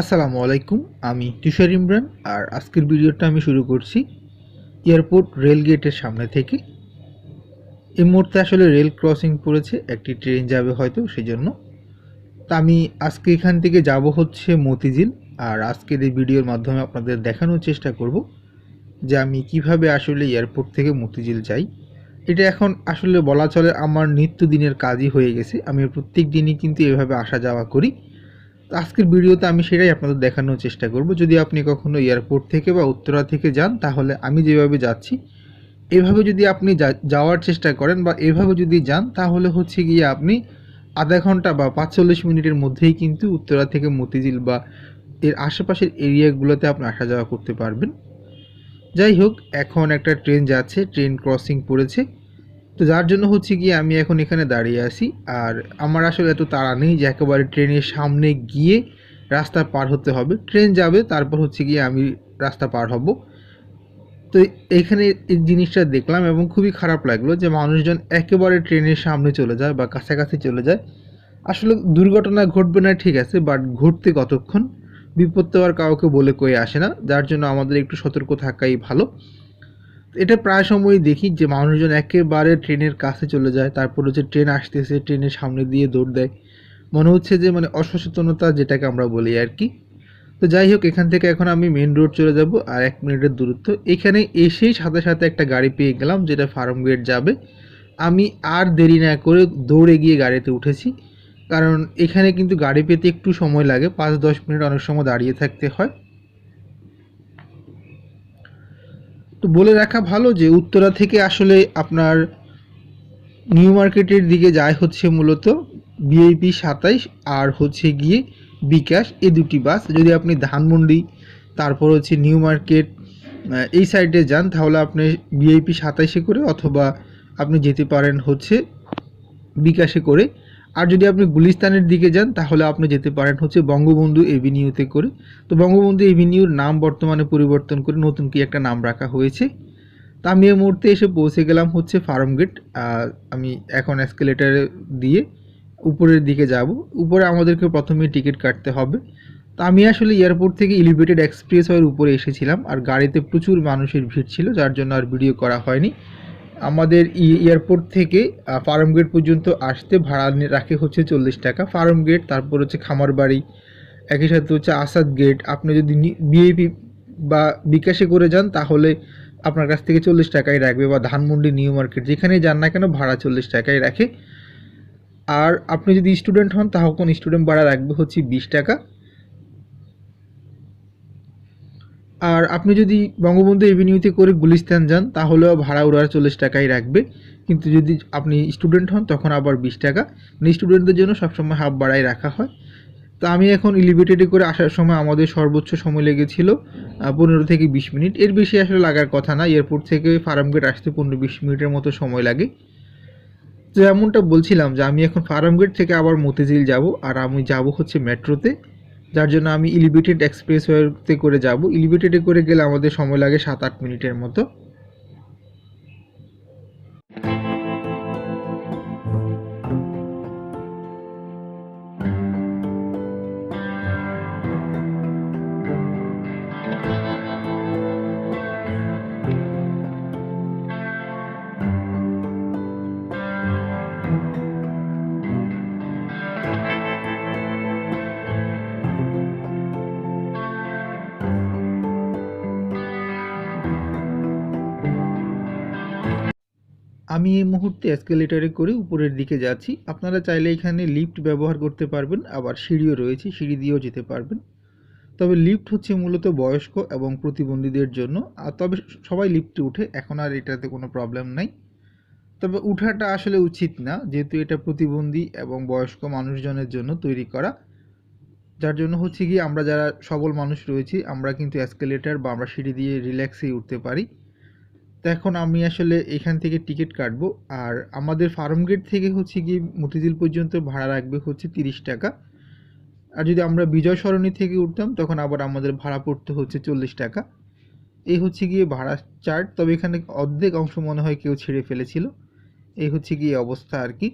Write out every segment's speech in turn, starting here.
আসসালামু আলাইকুম, আমি তুষার ইমরান আর আজকের ভিডিওটা আমি শুরু করছি এয়ারপোর্ট রেল গেটের সামনে থেকে। এই মুহূর্তে আসলে রেল ক্রসিং পড়েছে, একটি ট্রেন যাবে হয়তো সেই জন্য তা আমি আজকে এখান থেকে যাব হচ্ছে মতিঝিল আর আজকের এই ভিডিওর মাধ্যমে আপনাদের দেখানোর চেষ্টা করব যে আমি কীভাবে আসলে এয়ারপোর্ট থেকে মতিঝিল যাই। এটা এখন আসলে বলা চলে আমার নিত্যদিনের কাজই হয়ে গেছে, আমি প্রত্যেক দিনই কিন্তু এভাবে আসা যাওয়া করি। আজকের ভিডিওতে আমি সেটাই আপনাদের দেখানোর চেষ্টা করব। যদি আপনি কখনো এয়ারপোর্ট থেকে বা উত্তরা থেকে যান, তাহলে আমি যেভাবে যাচ্ছি, এভাবে যদি আপনি যাওয়ার চেষ্টা করেন বা এভাবে যদি যান, তাহলে হচ্ছে গিয়ে আপনি আধা ঘণ্টা বা পাঁচচল্লিশ মিনিটের মধ্যেই কিন্তু উত্তরা থেকে মতিঝিল বা এর আশেপাশের এরিয়াগুলোতে আপনি আসা যাওয়া করতে পারবেন। যাই হোক, এখন একটা ট্রেন যাচ্ছে, ট্রেন ক্রসিং পড়েছে। তো যার জন্য হচ্ছে গিয়ে আমি এখন এখানে দাঁড়িয়ে আছি। আর আমার আসলে এত তাড়া নেই যে একেবারে ট্রেনের সামনে গিয়ে রাস্তা পার হতে হবে। ট্রেন যাবে, তারপর হচ্ছে গিয়ে আমি রাস্তা পার হব। তো এখানে এই জিনিসটা দেখলাম এবং খুবই খারাপ লাগল যে মানুষজন একেবারে ট্রেনের সামনে চলে যায় বা কাছাকাছি চলে যায়। আসলে দুর্ঘটনা ঘটবে না, ঠিক আছে বাট ঘটতে কতক্ষণ? বিপদ তো আর কাউকে বলে কয়ে আসে না। যার জন্য আমাদের একটু সতর্ক থাকাই ভালো। এটা প্রায় সময়ই দেখি যে মানুষজন একেবারে ট্রেনের কাছে চলে যায়, তারপর হচ্ছে ট্রেন আসতেছে, ট্রেনের সামনে দিয়ে দৌড় দেয়। মনে হচ্ছে যে মানে অসচেতনতা যেটাকে আমরা বলি আর কি। তো যাই হোক, এখান থেকে এখন আমি মেন রোড চলে যাব আর এক মিনিটের দূরত্ব। এখানে এসেই সাথে সাথে একটা গাড়ি পেয়ে গেলাম, যেটা ফার্ম গেট যাবে। আমি আর দেরি না করে দৌড়ে গিয়ে গাড়িতে উঠেছি। কারণ এখানে কিন্তু গাড়ি পেতে একটু সময় লাগে, পাঁচ দশ মিনিট অনেক সময় দাঁড়িয়ে থাকতে হয়। তো বলে রাখা ভালো যে উত্তরা থেকে আসলে আপনার নিউ মার্কেটের দিকে যায় হচ্ছে মূলত বিআইপি সাতাইশ আর হচ্ছে গিয়ে বিকাশ এই দুটি বাস। যদি আপনি ধানমন্ডি, তারপর হচ্ছে নিউ মার্কেট এই সাইডে যান, তাহলে আপনি বিআইপি সাতাইশে করে অথবা আপনি যেতে পারেন হচ্ছে বিকাশে করে। আর যদি আপনি গুলিস্তানের দিকে যান, তাহলে আপনি যেতে পারেন হচ্ছে বঙ্গবন্ধু এভিনিউতে করে। তো বঙ্গবন্ধু এভিনিউর নাম বর্তমানে পরিবর্তন করে নতুন কি একটা নাম রাখা হয়েছে। তা আমি এই মুহূর্তে এসে পৌঁছে গেলাম হচ্ছে ফার্ম গেট আমি এখন এসকেলেটারে দিয়ে উপরের দিকে যাব। উপরে আমাদেরকে প্রথমে টিকিট কাটতে হবে। তো আমি আসলে এয়ারপোর্ট থেকে এলিভেটেড এক্সপ্রেসওয়ের উপরে এসেছিলাম। আর গাড়িতে প্রচুর মানুষের ভিড় ছিল, যার জন্য আর ভিডিও করা হয়নি। আমাদের এয়ারপোর্ট থেকে ফার্ম গেট পর্যন্ত আসতে ভাড়া রাখে হচ্ছে চল্লিশ টাকা। ফার্ম গেট তারপর হচ্ছে খামার বাড়ি, একই সাথে হচ্ছে আসাদ গেট আপনি যদি বিএপি বা বিকাশে করে যান, তাহলে আপনার কাছ থেকে চল্লিশ টাকাই রাখবে বা ধানমন্ডি নিউ মার্কেট যেখানেই যান না কেন ভাড়া চল্লিশ টাকাই রাখে। আর আপনি যদি স্টুডেন্ট হন তখন স্টুডেন্ট ভাড়া রাখবে হচ্ছে বিশ টাকা। আর আপনি যদি বঙ্গবন্ধু এভিনিউতে করে গুলিস্তান যান, তাহলেও ভাড়া ওরা চল্লিশ টাকাই রাখবে। কিন্তু যদি আপনি স্টুডেন্ট হন, তখন আবার বিশ টাকা। মানে স্টুডেন্টদের জন্য সবসময় হাফ ভাড়াই রাখা হয়। তো আমি এখন এলিভেটেডে করে আসার সময় আমাদের সর্বোচ্চ সময় লেগেছিল পনেরো থেকে বিশ মিনিট। এর বেশি আসলে লাগার কথা না। এয়ারপোর্ট থেকে ফার্মগেট আসতে পনেরো বিশ মিনিটের মতো সময় লাগে। তো এমনটা বলছিলাম যে আমি এখন ফার্মগেট থেকে আবার মতিঝিল যাব, আর আমি যাব হচ্ছে মেট্রোতে যার জন্য আমি এলিভেটেড এক্সপ্রেসওয়েতে করে যাব। এলিভেটেডে করে গেলে আমাদের সময় লাগে সাত আট মিনিটের মতো। আমি এই মুহূর্তে এসকেলেটারে করে উপরের দিকে যাচ্ছি। আপনারা চাইলে এখানে লিফট ব্যবহার করতে পারবেন, আবার সিঁড়িও রয়েছে, সিঁড়ি দিয়েও যেতে পারবেন। তবে লিফট হচ্ছে মূলত বয়স্ক এবং প্রতিবন্ধীদের জন্য। আর তবে সবাই লিফটে উঠে, এখন আর এটাতে কোনো প্রবলেম নাই। তবে উঠাটা আসলে উচিত না, যেহেতু এটা প্রতিবন্ধী এবং বয়স্ক মানুষজনের জন্য তৈরি করা। যার জন্য হচ্ছে কি আমরা যারা সবল মানুষ রয়েছি, আমরা কিন্তু এসকেলেটার বা আমরা সিঁড়ি দিয়ে রিল্যাক্সেই উঠতে পারি। তো এখন আমি আসলে এখান থেকে টিকিট কাটবো। আর আমাদের ফার্ম গেট থেকে হচ্ছে গিয়ে মতিঝিল পর্যন্ত ভাড়া রাখবে হচ্ছে তিরিশ টাকা। আর যদি আমরা বিজয় সরণি থেকে উঠতাম, তখন আবার আমাদের ভাড়া পড়তে হচ্ছে চল্লিশ টাকা। এই হচ্ছে গিয়ে ভাড়া চার্ট। তবে এখানে অর্ধেক অংশ মনে হয় কেউ ছেড়ে ফেলেছিল। এই হচ্ছে গিয়ে অবস্থা আর কি।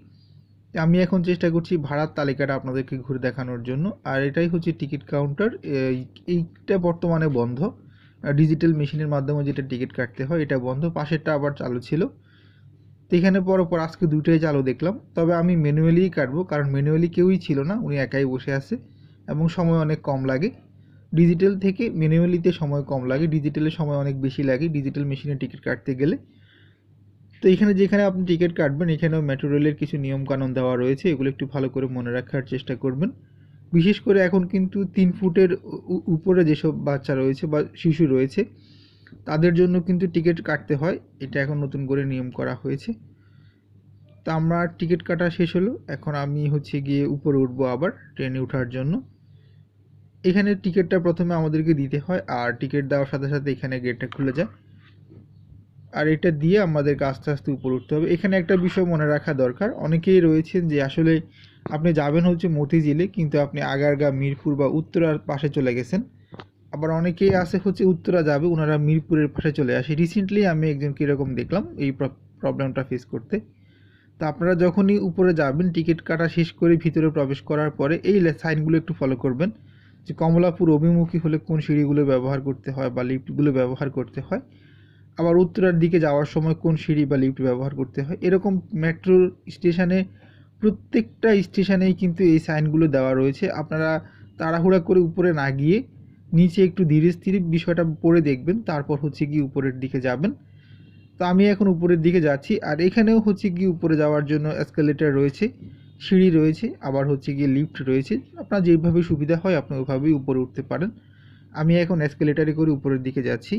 আমি এখন চেষ্টা করছি ভাড়ার তালিকাটা আপনাদেরকে ঘুরে দেখানোর জন্য। আর এটাই হচ্ছে টিকিট কাউন্টার। এইটা বর্তমানে বন্ধ। ডিজিটাল মেশিনের মাধ্যমে যেটা টিকিট কাটতে হয়, এটা বন্ধ। পাশেরটা আবার চালু ছিল। তো এখানে পরপর আজকে দুটোই চালু দেখলাম। তবে আমি ম্যানুয়ালিই কাটবো, কারণ ম্যানুয়ালি কেউই ছিল না, উনি একাই বসে আছে এবং সময় অনেক কম লাগে। ডিজিটাল থেকে ম্যানুয়ালিতে সময় কম লাগে। ডিজিটালে সময় অনেক বেশি লাগে ডিজিটাল মেশিনে টিকিট কাটতে গেলে। তো এখানে যেখানে আপনি টিকিট কাটবেন, এখানেও মেট্রো রেলের কিছু নিয়মকানুন দেওয়া রয়েছে। এগুলো একটু ভালো করে মনে রাখার চেষ্টা করবেন। বিশেষ করে এখন কিন্তু তিন ফুটের উপরে যেসব বাচ্চা রয়েছে বা শিশু রয়েছে, তাদের জন্য কিন্তু টিকিট কাটতে হয়। এটা এখন নতুন করে নিয়ম করা হয়েছে। তা আমরা টিকিট কাটা শেষ হলো। এখন আমি হচ্ছে গিয়ে উপরে উঠবো আবার ট্রেনে ওঠার জন্য। এখানে টিকিটটা প্রথমে আমাদেরকে দিতে হয় আর টিকিট দেওয়ার সাথে সাথে এখানে গেটটা খুলে যায়। আর এটা দিয়ে আমাদেরকে আস্তে আস্তে উপরে উঠতে হবে। এখানে একটা বিষয় মনে রাখা দরকার। অনেকেই রয়েছেন যে আসলে আপনি যাবেন হচ্ছে মতিঝিলে, কিন্তু আপনি আগারগা, মিরপুর বা উত্তরার পাশে চলে গেছেন। আবার অনেকেই আছে হচ্ছে উত্তরা যাবে ওনারা মিরপুরের পাশে চলে আসে। রিসেন্টলি আমি একজন কীরকম দেখলাম, এই প্রবলেমটা ফেস করতে। তা আপনারা যখনই উপরে যাবেন টিকিট কাটা শেষ করে ভিতরে প্রবেশ করার পরে এই সাইনগুলো একটু ফলো করবেন। যে কমলাপুর অভিমুখী হলে কোন সিঁড়িগুলো ব্যবহার করতে হয় বা লিফটগুলো ব্যবহার করতে হয়। আবার উত্তরার দিকে যাওয়ার সময় কোন সিঁড়ি বা লিফট ব্যবহার করতে হয়। এরকম মেট্রো স্টেশনে প্রত্যেকটা স্টেশনেই কিন্তু এই সাইনগুলো দেওয়া রয়েছে। আপনারা তাড়াহুড়া করে উপরে না গিয়ে নিচে একটু ধীরে স্থিরে বিষয়টা পড়ে দেখবেন, তারপর হচ্ছে কি উপরের দিকে যাবেন। তো আমি এখন উপরের দিকে যাচ্ছি, আর এখানেও হচ্ছে কি উপরে যাওয়ার জন্য এসকালেটার রয়েছে, সিঁড়ি রয়েছে, আবার হচ্ছে গিয়ে লিফট রয়েছে। আপনার যেভাবে সুবিধা হয়, আপনি ওইভাবেই উপরে উঠতে পারেন। আমি এখন এসকেলেটারে করে উপরের দিকে যাচ্ছি।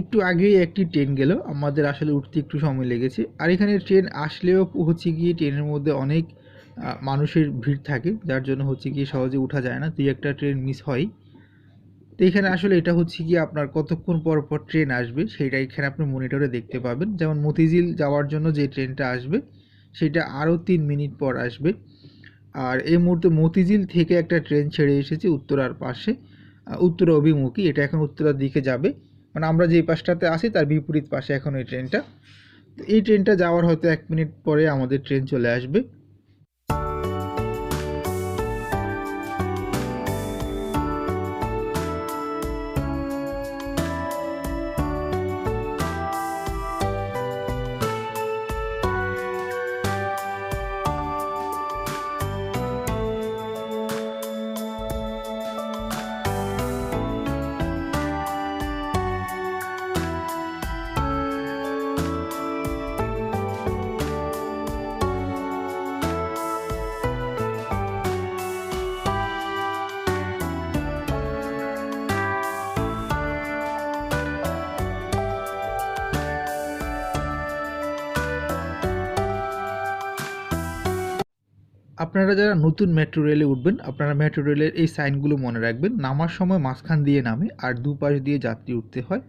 একটু আগেই একটি ট্রেন গেল। আমাদের আসলে উঠতে একটু সময় লেগেছে। আর এখানে ট্রেন আসলেও হচ্ছে গিয়ে ট্রেনের মধ্যে অনেক মানুষের ভিড় থাকে। যার জন্য হচ্ছে গিয়ে সহজে উঠা যায় না। দুই একটা ট্রেন মিস হয়। তো এখানে আসলে এটা হচ্ছে গিয়ে আপনার কতক্ষণ পর পর ট্রেন আসবে সেটা এখানে আপনি মনিটরে দেখতে পাবেন। যেমন মতিঝিল যাওয়ার জন্য যে ট্রেনটা আসবে, সেটা আরও তিন মিনিট পর আসবে। আর এই মুহূর্তে মতিঝিল থেকে একটা ট্রেন ছেড়ে এসেছে উত্তরার পাশে উত্তরা অভিমুখী। এটা এখন উত্তরার দিকে যাবে। মানে আমরা যেই পাশটাতে আসি তার বিপরীত পাশে এখন এই ট্রেনটা তো এই ট্রেনটা যাওয়ার হয়তো এক মিনিট পরে আমাদের ট্রেন চলে আসবে। আপনারা যারা নতুন মেট্রো রেলে উঠবেন, আপনারা মেট্রো রেলের এই সাইনগুলো মনে রাখবেন। নামার সময় মাঝখান দিয়ে নামে আর দুপাশ দিয়ে যাত্রী উঠতে হয়।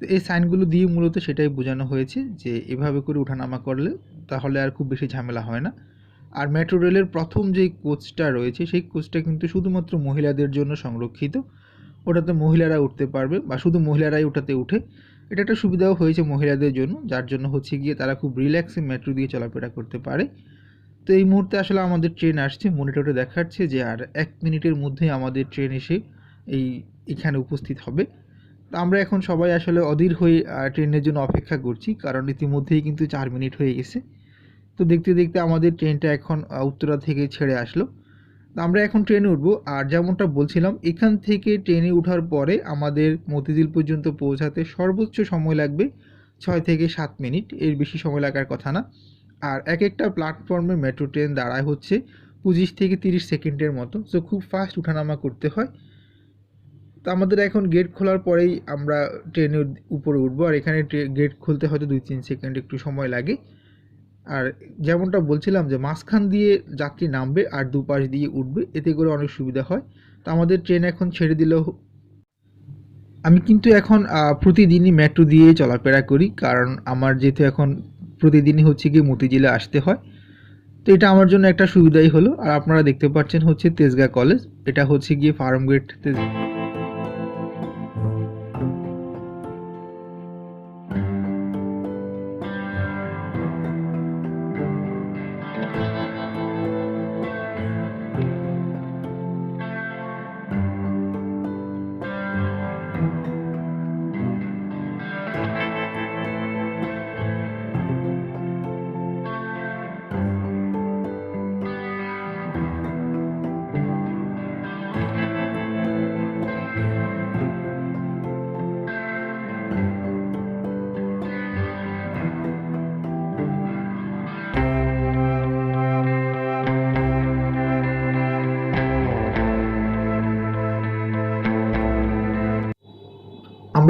তো এই সাইনগুলো দিয়ে মূলত সেটাই বোঝানো হয়েছে যে, এভাবে করে ওঠানামা করলে তাহলে আর খুব বেশি ঝামেলা হয় না। আর মেট্রো রেলের প্রথম যে কোচটা রয়েছে, সেই কোচটা কিন্তু শুধুমাত্র মহিলাদের জন্য সংরক্ষিত। ওটাতে মহিলারা উঠতে পারবে বা শুধু মহিলারাই ওটাতে উঠে। এটা একটা সুবিধাও হয়েছে মহিলাদের জন্য, যার জন্য হচ্ছে গিয়ে তারা খুব রিল্যাক্সে মেট্রো দিয়ে চলাফেরা করতে পারে। তো এই মুহূর্তে আসলে আমাদের ট্রেন আসছে মনিটরে দেখাচ্ছে যে আর এক মিনিটের মধ্যেই আমাদের ট্রেন এসে এই, এখানে উপস্থিত হবে। তো আমরা এখন সবাই আসলে অধীর হয়ে ট্রেনের জন্য অপেক্ষা করছি, কারণ ইতিমধ্যেই কিন্তু চার মিনিট হয়ে গেছে। তো দেখতে দেখতে আমাদের ট্রেনটা এখন উত্তরা থেকে ছেড়ে আসলো। তো আমরা এখন ট্রেনে উঠবো, আর যেমনটা বলছিলাম, এখান থেকে ট্রেনে ওঠার পরে আমাদের মতিঝিল পর্যন্ত পৌঁছাতে সর্বোচ্চ সময় লাগবে ছয় থেকে সাত মিনিট। এর বেশি সময় লাগার কথা না। আর এক একটা প্ল্যাটফর্মে মেট্রো ট্রেন দাঁড়ায় হচ্ছে পঁচিশ থেকে তিরিশ সেকেন্ডের মতো। সো খুব ফাস্ট উঠানামা করতে হয়। তো আমাদের এখন গেট খোলার পরেই আমরা ট্রেনের উপরে উঠবো। আর এখানে গেট খুলতে হয়তো দুই তিন সেকেন্ড একটু সময় লাগে। আর যেমনটা বলছিলাম যে, মাঝখান দিয়ে যাত্রী নামবে আর দুপাশ দিয়ে উঠবে। এতে করে অনেক সুবিধা হয়। তো আমাদের ট্রেন এখন ছেড়ে দিলেও আমি কিন্তু এখন প্রতিদিনই মেট্রো দিয়েই চলাফেরা করি। কারণ আমার যেহেতু এখন প্রতিদিনই হচ্ছে গিয়ে মতিঝিলে আসতে হয়। তো এটা আমার জন্য একটা সুবিধাই হলো। আর আপনারা দেখতে পাচ্ছেন হচ্ছে তেজগাঁ কলেজ। এটা হচ্ছে গিয়ে ফার্ম গেট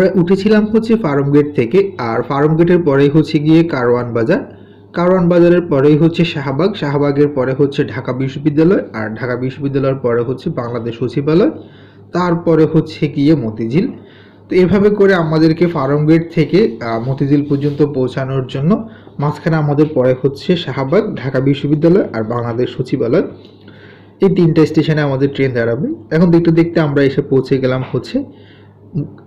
আমরা উঠেছিলাম হচ্ছে ফার্ম গেট থেকে, আর ফার্ম গেটের পরেই হচ্ছে গিয়ে কারওয়ান বাজার। কারওয়ান বাজারের পরেই হচ্ছে শাহবাগ, শাহবাগের পরে হচ্ছে ঢাকা বিশ্ববিদ্যালয়, আর ঢাকা বিশ্ববিদ্যালয়ের পরে হচ্ছে বাংলাদেশ সচিবালয়, তারপরে হচ্ছে গিয়ে মতিঝিল। তো এভাবে করে আমাদেরকে ফার্ম গেট থেকে মতিঝিল পর্যন্ত পৌঁছানোর জন্য মাঝখানে আমাদের পরে হচ্ছে শাহবাগ, ঢাকা বিশ্ববিদ্যালয় আর বাংলাদেশ সচিবালয়। এই তিনটা স্টেশনে আমাদের ট্রেন দাঁড়াবে। এখন দেখতে দেখতে আমরা এসে পৌঁছে গেলাম হচ্ছে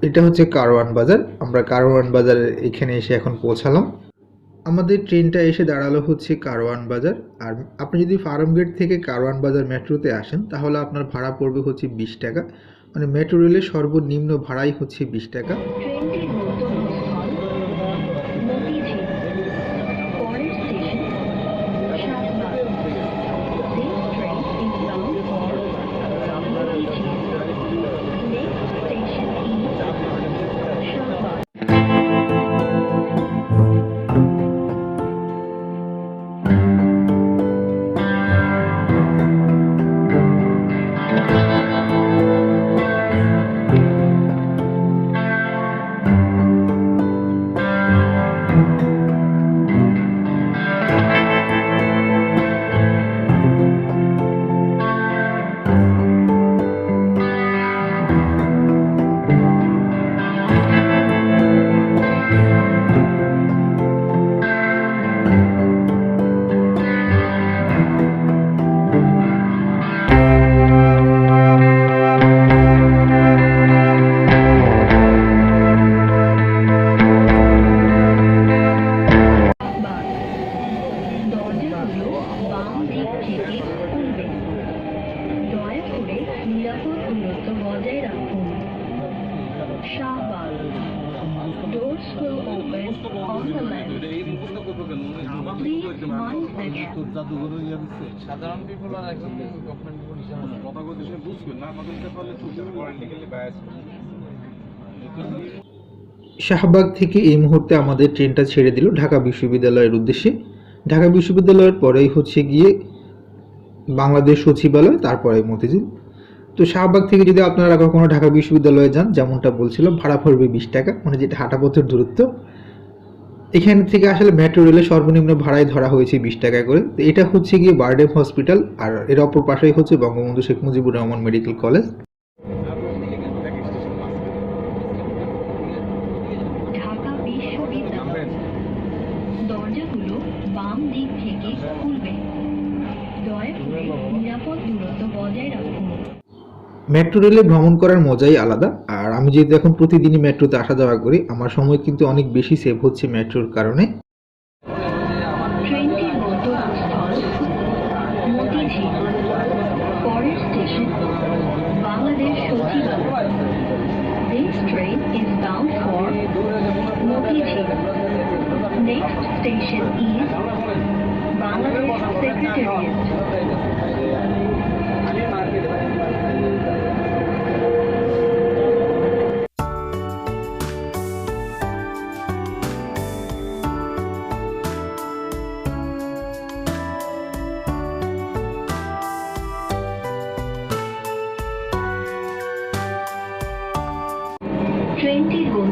এটা হচ্ছে কারওয়ান বাজার। আমরা কারওয়ান বাজারের এখানে এসে এখন পৌঁছালাম। আমাদের ট্রেনটা এসে দাঁড়াল হচ্ছে কারওয়ান বাজার। আর আপনি যদি ফার্ম গেট থেকে কারওয়ান বাজার মেট্রোতে আসেন, তাহলে আপনার ভাড়া পড়বে হচ্ছে বিশ টাকা। মানে মেট্রো রেলের সর্বনিম্ন ভাড়াই হচ্ছে বিশ টাকা। Mind the gap. সাধারণ পিপল আর একজন গভর্নমেন্ট কথা বলতে সে বুঝবে না আমাদের পারলে চলবে পলিটিক্যালি বায়াস শাহবাগ থেকে এই মুহূর্তে আমাদের ট্রেনটা ছেড়ে দিল ঢাকা বিশ্ববিদ্যালয়ের উদ্দেশ্যে। ঢাকা বিশ্ববিদ্যালয়ের পরেই হচ্ছে গিয়ে বাংলাদেশ সচিবালয় তারপরে মতিঝিল। তো শাহবাগ থেকে যদি আপনারা কখনো ঢাকা বিশ্ববিদ্যালয়ে যান যেমনটা বলছিলাম ভাড়া পড়বে বিশ টাকা মানে যেটা হাঁটা পথের দূরত্ব। এখান থেকে আসলে মেট্রো রেলের সর্বনিম্ন ভাড়ায় ধরা হয়েছে বিশ টাকা করে। তো এটা হচ্ছে গিয়ে বার্ডেম হসপিটাল আর এর অপর পাশেই হচ্ছে বঙ্গবন্ধু শেখ মুজিবুর রহমান মেডিকেল কলেজ নিরাপদ দূরত্ব বজায় রাখুন। মেট্রো রেলে ভ্রমণ করার মজাই আলাদা। আর আমি যেহেতু এখন প্রতিদিনই মেট্রোতে আসা যাওয়া করি, আমার সময় কিন্তু অনেক বেশি সেভ হচ্ছে মেট্রোর কারণে।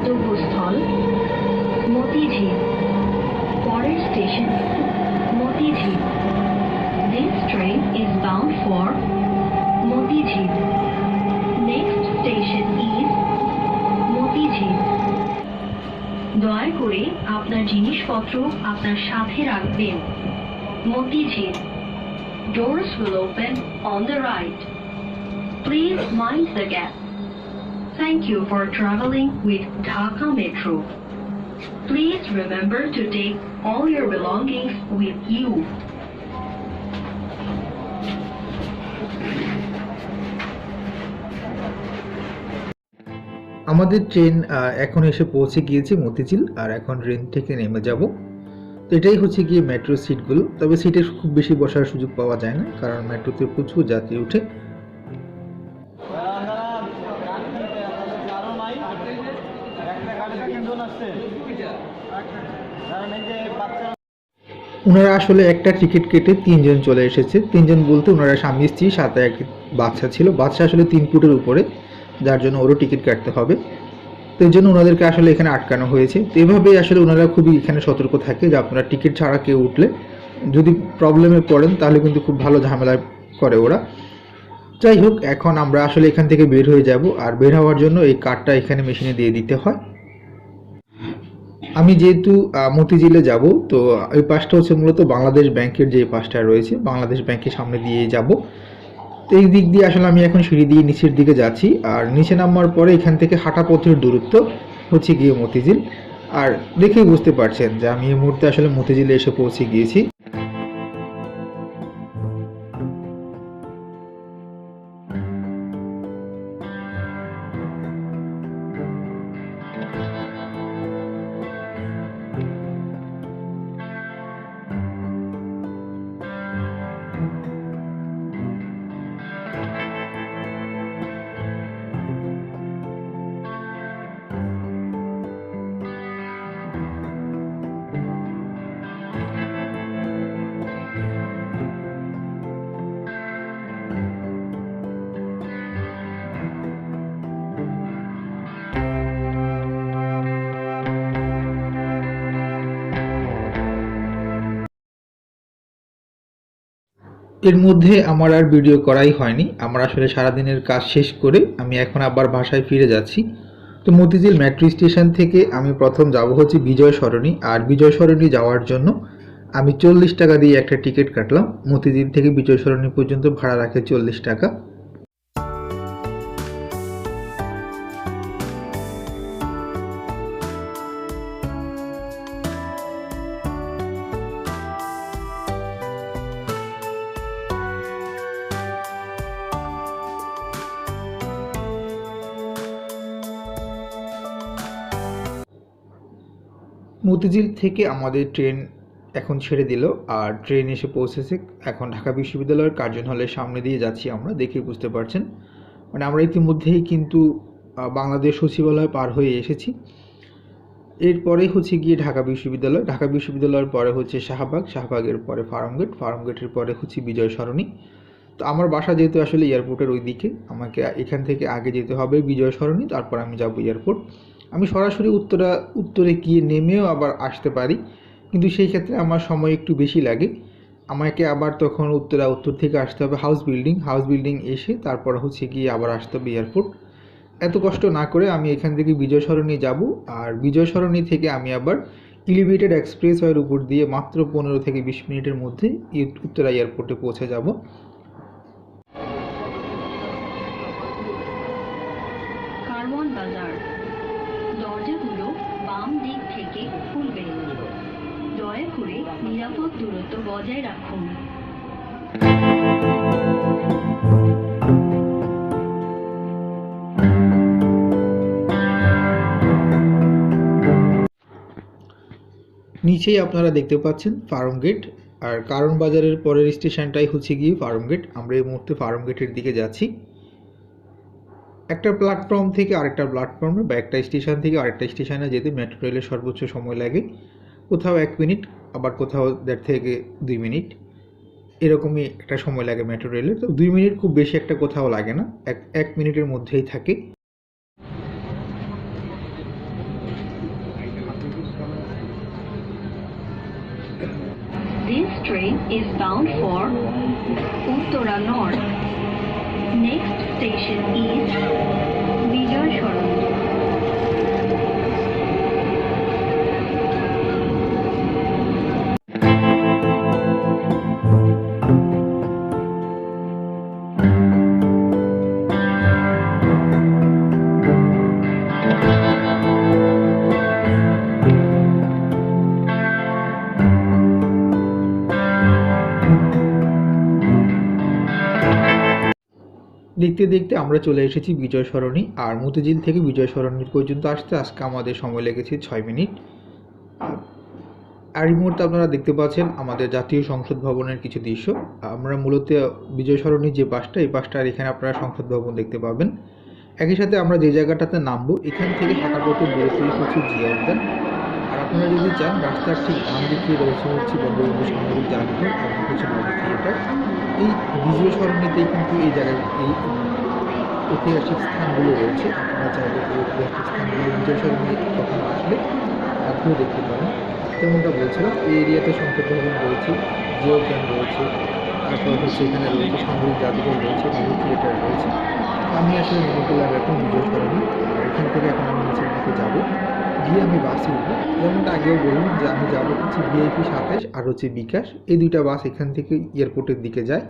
গন্তব্যস্থল মতিঝিল। পরের station Motijheel. This train is bound for Motijheel. Next station is Motijheel. দয়া করে আপনার জিনিসপত্র আপনার সাথে রাখবেন। Motijheel. Doors will open on the right please mind the gap Thank you for traveling with Dhaka Metro. Please remember to take all your belongings with you. আমাদের train এখন এসে পৌঁছে গিয়েছে মতিঝিল, আর এখন ট্রেন থেকে নেমে যাব তো এটাই হচ্ছে গিয়ে মেট্রো সিটগুলো তবে সিটে খুব বেশি বসার সুযোগ পাওয়া যায় না, কারণ মেট্রোতে প্রচুর যাত্রী ওঠে ওনারা আসলে একটা টিকিট কেটে তিনজন চলে এসেছে। তিনজন বলতে ওনারা স্বামী, স্ত্রী, সাথে এক বাচ্চা ছিল। বাচ্চা আসলে তিন ফুটের উপরে, যার জন্য ওরও টিকিট কাটতে হবে। তো এই জন্য ওনাদেরকে আসলে এখানে আটকানো হয়েছে। তো এভাবেই আসলে ওনারা খুবই এখানে সতর্ক থাকে যে আপনারা টিকিট ছাড়া কেউ উঠলে যদি প্রবলেমে পড়েন তাহলে কিন্তু খুব ভালো ঝামেলা করে ওরা। যাই হোক, এখন আমরা আসলে এখান থেকে বের হয়ে যাব। আর বের হওয়ার জন্য এই কার্ডটা এখানে মেশিনে দিয়ে দিতে হয়। আমি যেহেতু মতিঝিলে যাব, তো ওই পাশটা হচ্ছে মূলত বাংলাদেশ ব্যাংকের যে পাশটা রয়েছে, বাংলাদেশ ব্যাংকের সামনে দিয়ে যাব। তো এই দিক দিয়ে আসলে আমি এখন সিঁড়ি দিয়ে নিচের দিকে যাচ্ছি, আর নিচে নামার পরে এখান থেকে হাঁটা পথের দূরত্ব হচ্ছে গিয়ে মতিঝিল। আর দেখেই বুঝতে পারছেন যে আমি এই মুহূর্তে আসলে মতিঝিলে এসে পৌঁছে গিয়েছি। এর মধ্যে আমার আর ভিডিও করাই হয়নি। আমার আসলে সারাদিনের কাজ শেষ করে আমি এখন আবার ভাষায় ফিরে যাচ্ছি। তো মতিঝিল মেট্রো স্টেশন থেকে আমি প্রথম যাব হচ্ছে বিজয় সরণি। আর বিজয় সরণি যাওয়ার জন্য আমি চল্লিশ টাকা দিয়ে একটা টিকিট কাটলাম। মতিঝিল থেকে বিজয় সরণি পর্যন্ত ভাড়া রাখে চল্লিশ টাকা। মতিঝিল থেকে আমাদের ট্রেন এখন ছেড়ে দিল আর ট্রেন এসে পৌঁছেছে এখন ঢাকা বিশ্ববিদ্যালয়ের কার্জন হলের সামনে দিয়ে যাচ্ছি আমরা, দেখে বুঝতে পারছেন। মানে আমরা ইতিমধ্যেই কিন্তু বাংলাদেশ সচিবালয় পার হয়ে এসেছি। এরপরে হচ্ছে গিয়ে ঢাকা বিশ্ববিদ্যালয়। ঢাকা বিশ্ববিদ্যালয়ের পরে হচ্ছে শাহবাগ, শাহবাগের পরে ফার্মগেট, ফার্মগেটের পরে হচ্ছে বিজয় সরণি তো আমার বাসা যেহেতু আসলে এয়ারপোর্টের ওই দিকে আমাকে এখান থেকে আগে যেতে হবে বিজয় সরণি তারপর আমি যাব এয়ারপোর্ট। আমি সরাসরি উত্তরা, উত্তরে গিয়ে নেমেও আবার আসতে পারি। কিন্তু সেই ক্ষেত্রে আমার সময় একটু বেশি লাগে। আমাকে আবার তখন উত্তরা, উত্তর থেকে আসতে হবে হাউস বিল্ডিং হাউস বিল্ডিং এসে তারপর হচ্ছে গিয়ে আবার আসতে হবে এয়ারপোর্ট এত কষ্ট না করে আমি এখান থেকে বিজয় সরণি যাব। আর বিজয় সরণি থেকে আমি আবার এলিভেটেড এক্সপ্রেসওয়ের উপর দিয়ে মাত্র পনেরো থেকে বিশ মিনিটের মধ্যে উত্তরা এয়ারপোর্টে পৌঁছে যাব কারওয়ান বাজার দরজাগুলো বাম দিক থেকে খুলবে দয়া করে নিরাপদ দূরত্ব বজায় রাখুন নিচেই আপনারা দেখতে পাচ্ছেন ফার্ম গেট, আর কারণ বাজারের পরের স্টেশনটাই হচ্ছে গিয়ে ফার্ম গেট। আমরা এই মুহূর্তে ফার্ম গেটের দিকে যাচ্ছি। একটা প্ল্যাটফর্ম থেকে আরেকটা প্ল্যাটফর্মে বা একটা স্টেশন থেকে আরেকটা স্টেশনে যেতে মেট্রো রেলের সর্বোচ্চ সময় লাগে। কোথাও এক মিনিট আবার কোথাও দেড় থেকে দুই মিনিট। এরকমই একটা সময় লাগে মেট্রো রেলের তো দুই মিনিট খুব বেশি একটা কোথাও লাগে না। এক এক মিনিটের মধ্যেই থাকে। This train is bound for Uttara North. Next station is দেখতে দেখতে আমরা চলে এসেছি বিজয় সরণি, আর মতিঝিল থেকে বিজয় সরণি পর্যন্ত আসতে, আজকে আমাদের সময় লেগেছে ছয় মিনিট। আর- এই মুহূর্তে আপনারা দেখতে পাচ্ছেন আমাদের জাতীয় সংসদ ভবনের কিছু দৃশ্য। আমরা মূলত বিজয় সরণির যে বাসটা এই বাসটার এখানে আপনারা সংসদ ভবন দেখতে পাবেন। একই সাথে আমরা যে জায়গাটাতে নামবো, এখান থেকে হাঁটা পথে দূরত্ব হচ্ছে জিয়া উদ্যান আর আপনারা যদি চান, রাস্তার ঠিক ডান দিকে রয়েছে হচ্ছে বঙ্গবন্ধু সামরিক জাদুঘর এবং হচ্ছে থিয়েটার এই বিজয় সরণিতেই কিন্তু এই জায়গায় এই ঐতিহাসিক স্থানগুলো রয়েছে। আপনারা চাইলে এই ঐতিহাসিক স্থানগুলো বিজয় সরণি কখনো আসলে আপনিও দেখতে পারেন। যেমনটা বলছিলাম, এই এরিয়াতে সংসদ ভবন রয়েছে জিও উদ্যান রয়েছে, তারপর হচ্ছে এখানে রয়েছে সামরিক জাদুঘর রয়েছে নব থিয়েটার রয়েছে। আমি আসলে নেমে গেলাম এখন বিজয় সরণি এখান থেকে এখন আমি নিচের দিকে যাব। গিয়ে আমি বাসে উঠবো। যেমনটা আগেও বললাম যে আমি যাব হচ্ছে ভিআইপি সাতাশ আর হচ্ছে বিকাশ। এই দুইটা বাস এখান থেকে এয়ারপোর্টের দিকে যায়।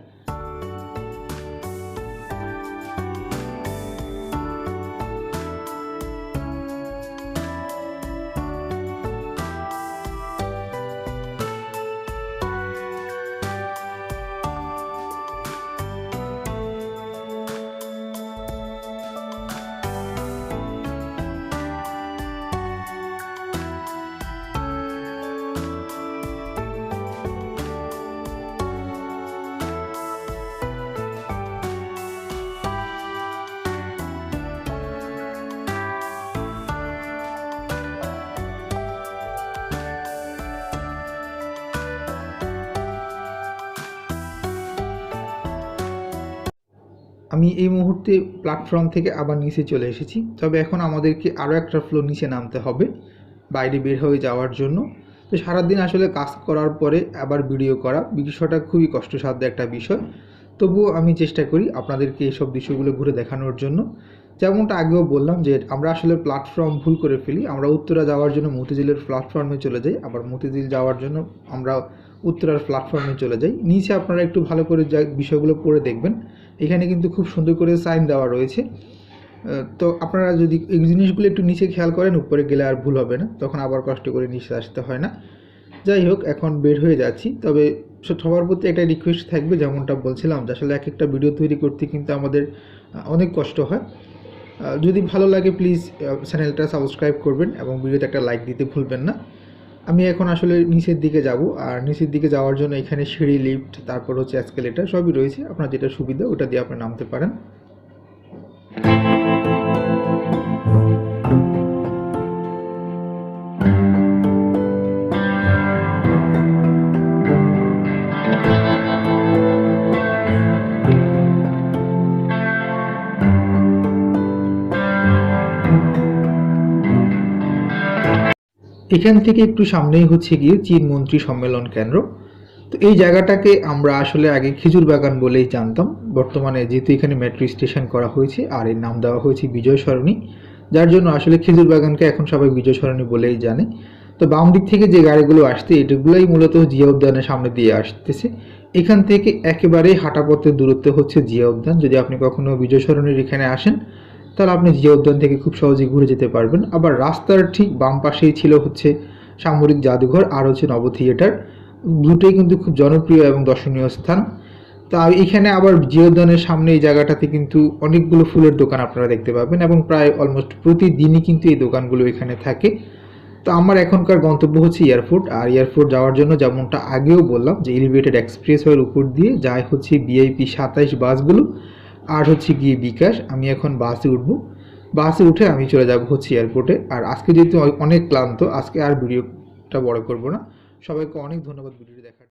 আমি এই মুহূর্তে প্ল্যাটফর্ম থেকে আবার নিচে চলে এসেছি। তবে এখন আমাদেরকে আরও একটা ফ্লোর নিচে নামতে হবে, বাইরে বের হয়ে যাওয়ার জন্য। তো সারাদিন আসলে কাজ করার পরে আবার ভিডিও করা বিষয়টা খুবই কষ্টসাধ্য একটা বিষয়। তবুও আমি চেষ্টা করি আপনাদেরকে এইসব দৃশ্যগুলো ঘুরে দেখানোর জন্য। যেমনটা আগেও বললাম যে আমরা আসলে প্ল্যাটফর্ম ভুল করে ফেলি। আমরা উত্তরা যাওয়ার জন্য মতিঝিলের প্ল্যাটফর্মে চলে যাই, আবার মতিঝিল যাওয়ার জন্য আমরা উত্তরার প্ল্যাটফর্মে চলে যাই। নিচে আপনারা একটু ভালো করে যা বিষয়গুলো পড়ে দেখবেন। এখানে কিন্তু খুব সুন্দর করে সাইন দেওয়া রয়েছে। তো আপনারা যদি এই জিনিসগুলো একটু নিচে খেয়াল করেন, উপরে গেলে আর ভুল হবে না। তখন আবার কষ্ট করে নিচে আসতে হয় না। যাই হোক, এখন বের হয়ে যাচ্ছি। তবে সবার প্রতি একটা রিকোয়েস্ট থাকবে, যেমনটা বলছিলাম যে আসলে এক একটা ভিডিও তৈরি করতে কিন্তু আমাদের অনেক কষ্ট হয়। যদি ভালো লাগে প্লিজ চ্যানেলটা সাবস্ক্রাইব করবেন এবং ভিডিওতে একটা লাইক দিতে ভুলবেন না। আমি এখন আসলে নিচের দিকে যাব। আর নিচের দিকে যাওয়ার জন্য এখানে সিঁড়ি, লিফট, তারপর হচ্ছে অ্যাসকেলেটার সবই রয়েছে। আপনার যেটা সুবিধা, ওটা দিয়ে আপনি নামতে পারেন। এখান থেকে একটু সামনেই হচ্ছে গিয়ে চীন মন্ত্রী সম্মেলন কেন্দ্র। তো এই জায়গাটাকে আমরা আসলে আগে খেজুর বাগান বলেই জানতাম। বর্তমানে যেহেতু এখানে মেট্রো স্টেশন করা হয়েছে, আর এর নাম দেওয়া হয়েছে বিজয় সরণি। যার জন্য আসলে খেজুর বাগানকে এখন সবাই বিজয় সরণি বলেই জানে। তো বাম দিক থেকে যে গাড়িগুলো আসছে এটাগুলোই মূলত জিয়া উদ্যানের সামনে দিয়ে আসতেছে। এখান থেকে একেবারেই হাঁটা পথের দূরত্ব হচ্ছে জিয়া উদ্যান। যদি আপনি কখনো বিজয় সরণির এখানে আসেন তাহলে আপনি জিয়া উদ্যান থেকে খুব সহজেই ঘুরে যেতে পারবেন। আবার রাস্তার ঠিক বাম পাশেই ছিল হচ্ছে সামরিক জাদুঘর, আর হচ্ছে নব থিয়েটার দুটোই কিন্তু খুব জনপ্রিয় এবং দর্শনীয় স্থান। তা এখানে আবার জিয়া উদ্যানের সামনে এই জায়গাটাতে কিন্তু অনেকগুলো ফুলের দোকান আপনারা দেখতে পাবেন এবং প্রায় অলমোস্ট প্রতিদিনই কিন্তু এই দোকানগুলো এখানে থাকে। তো আমার এখনকার গন্তব্য হচ্ছে এয়ারপোর্ট, আর এয়ারপোর্ট যাওয়ার জন্য যেমনটা আগেও বললাম যে এলিভেটেড এক্সপ্রেসওয়ের উপর দিয়ে যায় হচ্ছে বিআইপি সাতাইশ বাসগুলো। আর হচ্ছে গিয়ে বিকাশ, আমি এখন বাসে উঠবো। বাসে উঠে আমি চলে যাব হচ্ছে এয়ারপোর্টে আর আজকে যেহেতু অনেক ক্লান্ত, আজকে আর ভিডিওটা বড় করব না। সবাইকে অনেক ধন্যবাদ